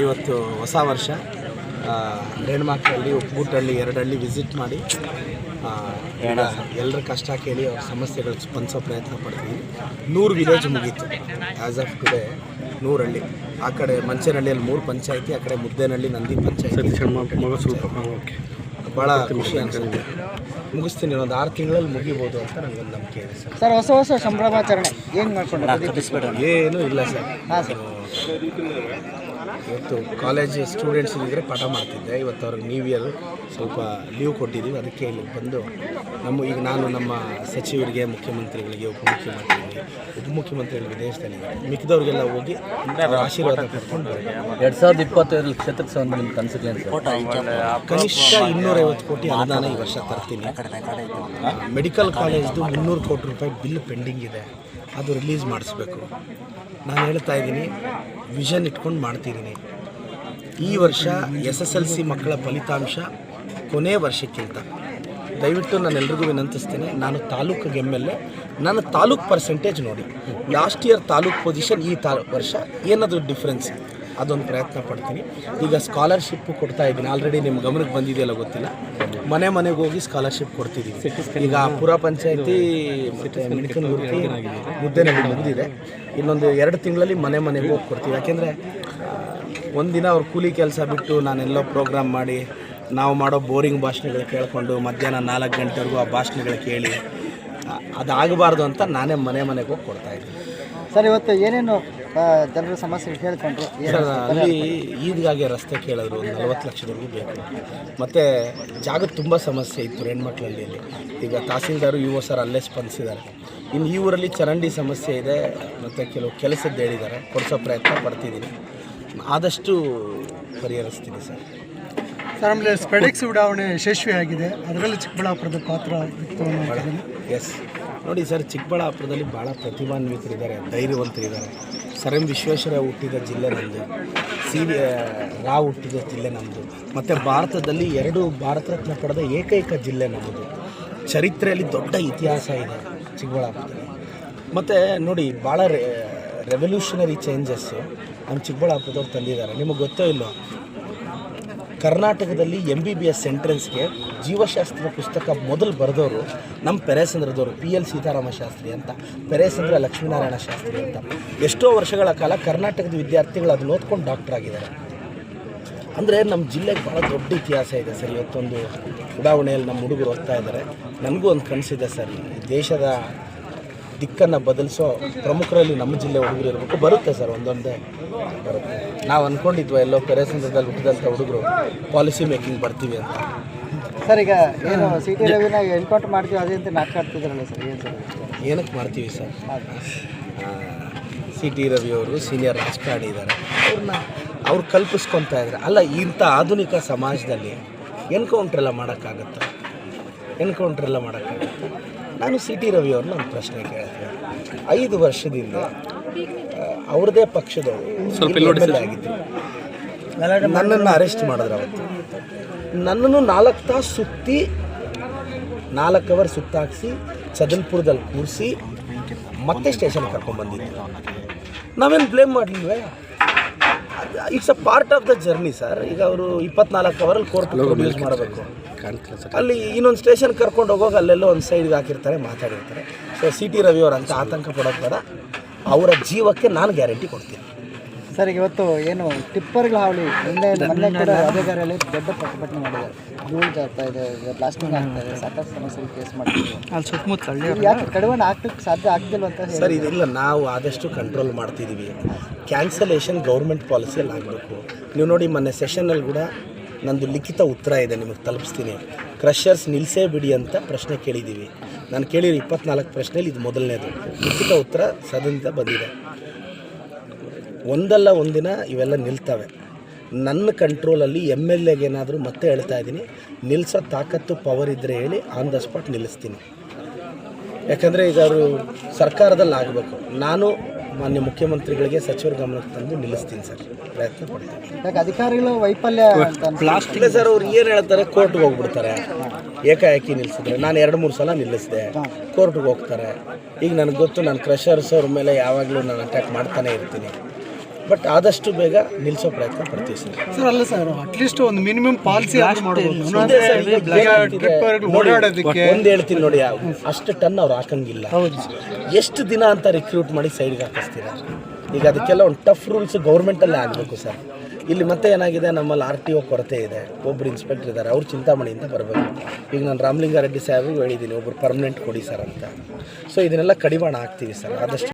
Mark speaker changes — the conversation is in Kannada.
Speaker 1: ಇವತ್ತು ಹೊಸ ವರ್ಷ. ಆ, ರೇಣುಮಾಕಹಳ್ಳಿ ಎರಡಳ್ಳಿ ಎರಡು ಹಳ್ಳಿ ವಿಸಿಟ್ ಮಾಡಿ ಎಲ್ಲರ ಕಷ್ಟ ಕೇಳಿ ಅವ್ರ ಸಮಸ್ಯೆಗಳು ಸ್ಪಂದಿಸೋ ಪ್ರಯತ್ನ ಪಡ್ತೀವಿ. ನೂರು ವಿಲೇಜ್ ಮುಗೀತು. ಆ್ಯಸ್ ಆಫ್ ಟುಡೇ ನೂರು ಹಳ್ಳಿ ಆ ಕಡೆ ಮಂಚೇನಹಳ್ಳಿಯಲ್ಲಿ ಮೂರು ಪಂಚಾಯಿತಿ ಆ ಕಡೆ ಮುದ್ದೇನಹಳ್ಳಿ ನಂದಿ ಪಂಚಾಯತಿ. ಭಾಳ ಖುಷಿ ಅನಿಸುತ್ತೆ. ಮುಗಿಸ್ತೀನಿ ಒಂದು ಆರು ತಿಂಗಳಲ್ಲಿ ಮುಗಿಬೋದು ಅಂತ ನನಗೊಂದು ನಂಬಿಕೆ ಇದೆ ಸರ್.
Speaker 2: ಸರ್ ಹೊಸ ಹೊಸ ಸಂಭ್ರಮಾಚರಣೆ. ಏನು ಮಾಡ್ಕೊಂಡು
Speaker 1: ಏನೂ ಇಲ್ಲ ಸರ್.
Speaker 2: ಹಾಂ ಸರ್.
Speaker 1: ಇವತ್ತು ಕಾಲೇಜ್ ಸ್ಟೂಡೆಂಟ್ಸ್ ಇದ್ದರೆ ಪಾಠ ಮಾಡ್ತಿದ್ದೆ. ಇವತ್ತು ಅವ್ರಿಗೆ ನ್ಯೂ ಇಯರ್ ಸ್ವಲ್ಪ ಲೀವ್ ಕೊಟ್ಟಿದ್ದೀವಿ ಅದಕ್ಕೆ ಇಲ್ಲಿ ಬಂದು ನಮ್ಮ ಈಗ ನಾನು ನಮ್ಮ ಸಚಿವರಿಗೆ ಮುಖ್ಯಮಂತ್ರಿಗಳಿಗೆ ಉಪಮುಖ್ಯಮಂತ್ರಿಗಳಿಗೆ ಉಪಮುಖ್ಯಮಂತ್ರಿಗಳಿಗೆ ವಿದೇಶದಲ್ಲಿದ್ದಾರೆ ಮಿಕ್ಕಿದವ್ರಿಗೆಲ್ಲ ಹೋಗಿ ಆಶೀರ್ವಾದ ಕರ್ಕೊಂಡು ಎರಡು
Speaker 3: ಎರಡ್ ಸಾವಿರದ ಇಪ್ಪತ್ತೈದು ಕ್ಷೇತ್ರಕ್ಕೆ ಸಂಬಂಧ ನಿಮ್ಮ
Speaker 1: ಕನಿಷ್ಠ ಇನ್ನೂರೈವತ್ತು ಕೋಟಿ ಅನುದಾನ ಈ ವರ್ಷ ತರ್ತೀನಿ. ಮೆಡಿಕಲ್ ಕಾಲೇಜ್ದು ಮುನ್ನೂರು ಕೋಟಿ ರೂಪಾಯಿ ಬಿಲ್ ಪೆಂಡಿಂಗ್ ಇದೆ. ಅದು ರಿಲೀಸ್ ಮಾಡಿಸ್ಬೇಕು. ನಾನು ಹೇಳ್ತಾ ಇದ್ದೀನಿ ವಿಷನ್ ಇಟ್ಕೊಂಡು ಮಾಡ್ತಿದ್ದೀನಿ. ಈ ವರ್ಷ ಎಸ್ ಎಸ್ ಎಲ್ ಸಿ ಮಕ್ಕಳ ಫಲಿತಾಂಶ ಕೊನೆ ವರ್ಷಕ್ಕಿಂತ. ದಯವಿಟ್ಟು ನಾನು ಎಲ್ರಿಗೂ ವಿನಂತಿಸ್ತೇನೆ, ನಾನು ತಾಲೂಕಿಗೆ ಎಂ ಎಲ್ ಎ, ನನ್ನ ತಾಲೂಕು ಪರ್ಸೆಂಟೇಜ್ ನೋಡಿ. ಲಾಸ್ಟ್ ಇಯರ್ ತಾಲೂಕು ಪೊಸಿಷನ್ ಈ ತಾ ವರ್ಷ ಏನಾದರೂ ಡಿಫ್ರೆನ್ಸ್ ಅದೊಂದು ಪ್ರಯತ್ನ ಪಡ್ತೀನಿ. ಈಗ ಸ್ಕಾಲರ್ಶಿಪ್ಪು ಕೊಡ್ತಾ ಇದ್ದೀನಿ. ಆಲ್ರೆಡಿ ನಿಮ್ಮ ಗಮನಕ್ಕೆ ಬಂದಿದೆಯಲ್ಲ ಗೊತ್ತಿಲ್ಲ. ಮನೆ ಮನೆಗೆ ಹೋಗಿ ಸ್ಕಾಲರ್ಶಿಪ್ ಕೊಡ್ತಿದ್ದೀವಿ ಈಗ ಪುರ ಪಂಚಾಯತಿ ಮುದ್ದೆ ನಮಗೆ ಮುದ್ದೆನಹಳ್ಳಿ ಮುಗಿದಿದೆ. ಇನ್ನೊಂದು ಎರಡು ತಿಂಗಳಲ್ಲಿ ಮನೆ ಮನೆಗೆ ಹೋಗಿ ಕೊಡ್ತೀವಿ. ಯಾಕೆಂದರೆ ಒಂದಿನ ಅವ್ರು ಕೂಲಿ ಕೆಲಸ ಬಿಟ್ಟು ನಾನೆಲ್ಲೋ ಪ್ರೋಗ್ರಾಮ್ ಮಾಡಿ ನಾವು ಮಾಡೋ ಬೋರಿಂಗ್ ಭಾಷಣಗಳು ಕೇಳಿಕೊಂಡು ಮಧ್ಯಾಹ್ನ ನಾಲ್ಕು ಗಂಟೆವರೆಗೂ ಆ ಭಾಷಣಗಳು ಕೇಳಿ ಅದಾಗಬಾರ್ದು ಅಂತ ನಾನೇ ಮನೆ ಮನೆಗೆ ಹೋಗಿ ಕೊಡ್ತಾ ಇದ್ದೀನಿ
Speaker 2: ಸರ್ ಇವತ್ತು ಏನೇನು ಜನರ ಸಮಸ್ಯೆ ಹೇಳ್ಕೊಂಡ್ರು?
Speaker 1: ಅಲ್ಲಿ ಈದ್ಗಾಗೆ ರಸ್ತೆ ಕೇಳಿದ್ರು ಒಂದು ನಲ್ವತ್ತು ಲಕ್ಷದವರೆಗೂ ಬೇಕು. ಮತ್ತು ಜಾಗ ತುಂಬ ಸಮಸ್ಯೆ ಇತ್ತು ಹೆಣ್ಮಕ್ಳಲ್ಲಿ ಈಗ ತಹಸೀಲ್ದಾರು ಯು ಸರ್ ಅಲ್ಲೇ ಸ್ಪಂದಿಸಿದ್ದಾರೆ. ಇನ್ನು ಈ ಊರಲ್ಲಿ ಚರಂಡಿ ಸಮಸ್ಯೆ ಇದೆ ಮತ್ತು ಕೆಲವು ಕೆಲಸದ್ದು ಹೇಳಿದ್ದಾರೆ. ಕೊಡಿಸೋ ಪ್ರಯತ್ನ ಪಡ್ತಿದ್ದೀನಿ. ಆದಷ್ಟು ಪರಿಹರಿಸ್ತೀನಿ ಸರ್.
Speaker 4: ಸರ್ ಆಮೇಲೆ ಸ್ಪೆಡಿಕ್ಸ್ ಉಡಾವಣೆ ಯಶಸ್ವಿಯಾಗಿದೆ. ಅದರಲ್ಲಿ ಚಿಕ್ಕಬಳ್ಳಾಪುರದ ಪಾತ್ರ ಇತ್ತು
Speaker 1: ಎಸ್ ನೋಡಿ ಸರ್ ಚಿಕ್ಕಬಳ್ಳಾಪುರದಲ್ಲಿ ಭಾಳ ಪ್ರತಿಭಾನ್ವಿತರಿದ್ದಾರೆ ಧೈರ್ಯವಂತರಿದ್ದಾರೆ ಸರ್ ಎಂ ವಿಶ್ವೇಶ್ವರ ಹುಟ್ಟಿದ ಜಿಲ್ಲೆ ನಮ್ಮದು ಸಿ ವಿ ರಾವ್ ಹುಟ್ಟಿದ ಜಿಲ್ಲೆ ನಮ್ಮದು ಮತ್ತು ಭಾರತದಲ್ಲಿ ಎರಡು ಭಾರತ ರತ್ನ ಪಡೆದ ಏಕೈಕ ಜಿಲ್ಲೆ ನಮ್ಮದು ಚರಿತ್ರೆಯಲ್ಲಿ ದೊಡ್ಡ ಇತಿಹಾಸ ಇದೆ ಚಿಕ್ಕಬಳ್ಳಾಪುರದಲ್ಲಿ. ಮತ್ತು ನೋಡಿ ಭಾಳ ರೆವಲ್ಯೂಷನರಿ ಚೇಂಜಸ್ಸು ನಮ್ಮ ಚಿಕ್ಕಬಳ್ಳಾಪುರದವ್ರು ತಂದಿದ್ದಾರೆ. ನಿಮಗೆ ಗೊತ್ತೋ ಇಲ್ಲೋ ಕರ್ನಾಟಕದಲ್ಲಿ ಎಂ ಬಿ ಬಿ ಎಸ್ ಎಂಟ್ರೆನ್ಸ್ಗೆ ಜೀವಶಾಸ್ತ್ರದ ಪುಸ್ತಕ ಮೊದಲು ಬರೆದವರು ನಮ್ಮ ಪೆರೇಸಂದ್ರದವರು, ಪಿ ಎಲ್ ಸೀತಾರಾಮ ಶಾಸ್ತ್ರಿ ಅಂತ, ಪೆರೇಸಂದ್ರ ಲಕ್ಷ್ಮೀನಾರಾಯಣ ಶಾಸ್ತ್ರಿ ಅಂತ. ಎಷ್ಟೋ ವರ್ಷಗಳ ಕಾಲ ಕರ್ನಾಟಕದ ವಿದ್ಯಾರ್ಥಿಗಳು ಅದನ್ನ ಓದ್ಕೊಂಡು ಡಾಕ್ಟರ್ ಆಗಿದ್ದಾರೆ. ಅಂದರೆ ನಮ್ಮ ಜಿಲ್ಲೆಗೆ ಭಾಳ ದೊಡ್ಡ ಇತಿಹಾಸ ಇದೆ ಸರ್. ಇವತ್ತೊಂದು ಉಡಾವಣೆಯಲ್ಲಿ ನಮ್ಮ ಹುಡುಗರು ಓದ್ತಾ ಇದ್ದಾರೆ. ನನಗೂ ಒಂದು ಕನಸಿದೆ ಸರ್. ದೇಶದ ದಿಕ್ಕನ್ನು ಬದಲಿಸೋ ಪ್ರಮುಖರಲ್ಲಿ ನಮ್ಮ ಜಿಲ್ಲೆ ಹುಡುಗರು ಇರಬೇಕು. ಬರುತ್ತೆ ಸರ್ ಒಂದೊಂದೇ ಬರುತ್ತೆ. ನಾವು ಅಂದ್ಕೊಂಡಿದ್ವಿ ಎಲ್ಲೋ ಪೆರೇಸಂದ್ರದಲ್ಲಿ ಹುಟ್ಟಿದಂಥ ಹುಡುಗರು ಪಾಲಿಸಿ ಮೇಕಿಂಗ್ ಬರ್ತೀವಿ ಅಂತ.
Speaker 2: ಸರ್ ಈಗ ಏನು ಸಿ ಟಿ ರವಿನ ಎನ್ಕೌಂಟರ್ ಮಾಡ್ತೀವಿ ಅದೇ ಅಂತ ನಾಟಕ ಆಡ್ತಿದ್ರಲ್ಲ ಸರ್ ಏನು ಸರ್?
Speaker 1: ಏನಕ್ಕೆ ಮಾಡ್ತೀವಿ ಸರ್? ಸಿ ಟಿ ರವಿಯವರು ಸೀನಿಯರ್ ರಾಜಕಾರಣಿ ಇದ್ದಾರೆ ಅವ್ರನ್ನ ಅವ್ರು ಕಲ್ಪಿಸ್ಕೊತಾ ಇದ್ದಾರೆ ಅಲ್ಲ ಇಂಥ ಆಧುನಿಕ ಸಮಾಜದಲ್ಲಿ ಎನ್ಕೌಂಟ್ರೆಲ್ಲ ಮಾಡೋಕ್ಕಾಗತ್ತೆ? ಎನ್ಕೌಂಟ್ರೆಲ್ಲ ಮಾಡೋಕ್ಕಾಗತ್ತಾ? ನಾನು ಸಿ ಟಿ ರವಿಯವ್ರನ್ನ ಒಂದು ಪ್ರಶ್ನೆ ಕೇಳ್ತೀನಿ. ಐದು ವರ್ಷದಿಂದ ಅವ್ರದೇ ಪಕ್ಷದವರು ನನ್ನನ್ನು ಅರೆಸ್ಟ್ ಮಾಡಿದ್ರು ಅವತ್ತು. ನನ್ನನ್ನು ನಾಲ್ಕು ತಾಸು ಸುತ್ತಿ ನಾಲ್ಕು ಅವರ್ ಸುತ್ತಾಕಿಸಿ ಚದನ್ಪುರದಲ್ಲಿ ಕೂರಿಸಿ ಮತ್ತೆ ಸ್ಟೇಷನ್ ಕರ್ಕೊಂಡ್ಬಂದಿದ್ದೆ. ನಾವೇನು blame ಮಾಡಲಿಲ್ವೇ? It's a part of the journey sir ಈಗ ಅವರು ಇಪ್ಪತ್ನಾಲ್ಕು ಅವರಲ್ಲಿ ಕೋರ್ಟ್ ಯೂಸ್ ಮಾಡಬೇಕು. ಅಲ್ಲಿ ಇನ್ನೊಂದು ಸ್ಟೇಷನ್ ಕರ್ಕೊಂಡು ಹೋಗೋಕೆ ಅಲ್ಲೆಲ್ಲೋ ಒಂದು ಸೈಡ್ಗೆ ಹಾಕಿರ್ತಾರೆ, ಮಾತಾಡಿರ್ತಾರೆ. ಸೊ ಸಿ ಟಿ ರವಿ ಅವ್ರು ಅಂತ ಆತಂಕ ಪಡೋದು ಬೇಡ. ಅವರ ಜೀವಕ್ಕೆ ನಾನು ಗ್ಯಾರಂಟಿ ಕೊಡ್ತೀನಿ.
Speaker 2: ಸರ್ ಇವತ್ತು ಏನು ಟಿಪ್ಪರ್ಗಳ ಹಾವಳಿ ಹಿಂದೆ ಮೊನ್ನೆ ಕೂಡ ರಾಜಗಾರಿಯಲ್ಲಿ ದೊಡ್ಡ ಪ್ರತಿಭಟನೆ ಮಾಡಿದ್ದಾರೆ. ಧೂಳು ಜಾಗ್ತಾ ಇದೆ ಬ್ಲಾಸ್ಟಿಂಗ್ ಆಗ್ತಾ ಇದೆ ಸಾಕಷ್ಟು ಸಮಸ್ಯೆ ಫೇಸ್ ಮಾಡ್ತೀವಿ
Speaker 4: ಅಲ್ಲಿ ಸುತ್ತಮುತ್ತ
Speaker 2: ಯಾಕೆ ಕಡಿಮೆ ಆಗ್ಲಿಕ್ಕೆ ಸಾಧ್ಯ ಆಗ್ತಿಲ್ಲ ಅಂತ
Speaker 1: ಸರ್ ಇದೆಲ್ಲ ನಾವು ಆದಷ್ಟು ಕಂಟ್ರೋಲ್ ಮಾಡ್ತಿದ್ದೀವಿ ಕ್ಯಾನ್ಸಲೇಷನ್ ಗೌರ್ಮೆಂಟ್ ಪಾಲಿಸಿಯಲ್ಲಿ ಆಗಬೇಕು. ನೀವು ನೋಡಿ ಮೊನ್ನೆ ಸೆಷನಲ್ಲಿ ಕೂಡ ನಂದು ಲಿಖಿತ ಉತ್ತರ ಇದೆ ನಿಮಗೆ ತಲುಪಿಸ್ತೀನಿ. ಕ್ರಷರ್ಸ್ ನಿಲ್ಲಿಸೇ ಬಿಡಿ ಅಂತ ಪ್ರಶ್ನೆ ಕೇಳಿದ್ದೀವಿ ನಾನು ಕೇಳಿರೋ ಇಪ್ಪತ್ನಾಲ್ಕು ಪ್ರಶ್ನೆಯಲ್ಲಿ ಇದು ಮೊದಲನೇದು. ಲಿಖಿತ ಉತ್ತರ ಸದನದಿಂದ ಬಂದಿದೆ. ಒಂದಲ್ಲ ಒಂದಿನ ಇವೆಲ್ಲ ನಿಲ್ತವೆ. ನನ್ನ ಕಂಟ್ರೋಲಲ್ಲಿ ಎಂ ಎಲ್ ಎಗೇನಾದರೂ ಮತ್ತೆ ಹೇಳ್ತಾ ಇದ್ದೀನಿ. ನಿಲ್ಲಿಸೋ ತಾಕತ್ತು ಪವರ್ ಇದ್ದರೆ ಹೇಳಿ ಆನ್ ದ ಸ್ಪಾಟ್ ನಿಲ್ಲಿಸ್ತೀನಿ. ಯಾಕಂದರೆ ಈಗ ಅವರು ಸರ್ಕಾರದಲ್ಲಿ ಆಗಬೇಕು. ನಾನು ಮಾನ್ಯ ಮುಖ್ಯಮಂತ್ರಿಗಳಿಗೆ ಸಚಿವರ ಗಮನಕ್ಕೆ ತಂದು ನಿಲ್ಲಿಸ್ತೀನಿ ಸರ್. ಪ್ರಯತ್ನ ಪಡ್ತೀನಿ.
Speaker 2: ಅಧಿಕಾರಿಗಳು ವೈಫಲ್ಯ ಪ್ಲಾಸ್ಟಿಕ್
Speaker 1: ಇಲ್ಲ ಸರ್ ಅವ್ರು ಏನು ಹೇಳ್ತಾರೆ ಕೋರ್ಟ್ಗೆ ಹೋಗ್ಬಿಡ್ತಾರೆ. ಏಕಾಏಕಿ ನಿಲ್ಲಿಸಿದ್ರೆ ನಾನು ಎರಡು ಮೂರು ಸಲ ನಿಲ್ಲಿಸಿದೆ. ಕೋರ್ಟ್ಗೆ ಹೋಗ್ತಾರೆ. ಈಗ ನನಗೆ ಗೊತ್ತು ನಾನು ಕ್ರಷರ್ಸ್ ಅವ್ರ ಮೇಲೆ ಯಾವಾಗಲೂ ನಾನು ಅಟ್ಯಾಕ್ ಮಾಡ್ತಾನೆ ಇರ್ತೀನಿ. ಬಟ್ ಆದಷ್ಟು ಬೇಗ ನಿಲ್ಲಿಸೋ ಪ್ರಯತ್ನ ಪಡ್ತೀವಿ ಸರ್.
Speaker 4: ಸರ್ ಅಲ್ಲ ಸರ್ ಅಟ್ಲೀಸ್ಟ್ ಒಂದು ಮಿನಿಮಮ್ ಪಾಲಿಸಿ
Speaker 1: ಒಂದು ಹೇಳ್ತೀನಿ ನೋಡಿ ಅಷ್ಟು ಟನ್ ಅವ್ರು ಹಾಕಂಗಿಲ್ಲ. ಎಷ್ಟು ದಿನ ಅಂತ ರಿಕ್ರೂಟ್ ಮಾಡಿ ಸೈಡ್ಗೆ ಹಾಕಿಸ್ತೀರ? ಈಗ ಅದಕ್ಕೆಲ್ಲ ಒಂದು ಟಫ್ ರೂಲ್ಸ್ ಗೌರ್ಮೆಂಟಲ್ಲೇ ಆಗಬೇಕು ಸರ್. ಇಲ್ಲಿ ಮತ್ತೆ ಏನಾಗಿದೆ ನಮ್ಮಲ್ಲಿ ಆರ್ ಟಿ ಒ ಕೊರತೆ ಇದೆ. ಒಬ್ರು ಇನ್ಸ್ಪೆಕ್ಟರ್ ಇದ್ದಾರೆ ಅವ್ರು ಚಿಂತಾಮಣಿಯಿಂದ ಬರಬೇಕು. ಈಗ ನಾನು ರಾಮಲಿಂಗಾರೆಡ್ಡಿ ಸಾಹೇಬ್ರಿಗೂ ಹೇಳಿದ್ದೀನಿ ಒಬ್ರು ಪರ್ಮನೆಂಟ್ ಕೊಡಿ ಸರ್ ಅಂತ. ಸೊ ಇದನ್ನೆಲ್ಲ ಕಡಿವಾಣ ಹಾಕ್ತೀವಿ ಸರ್ ಆದಷ್ಟು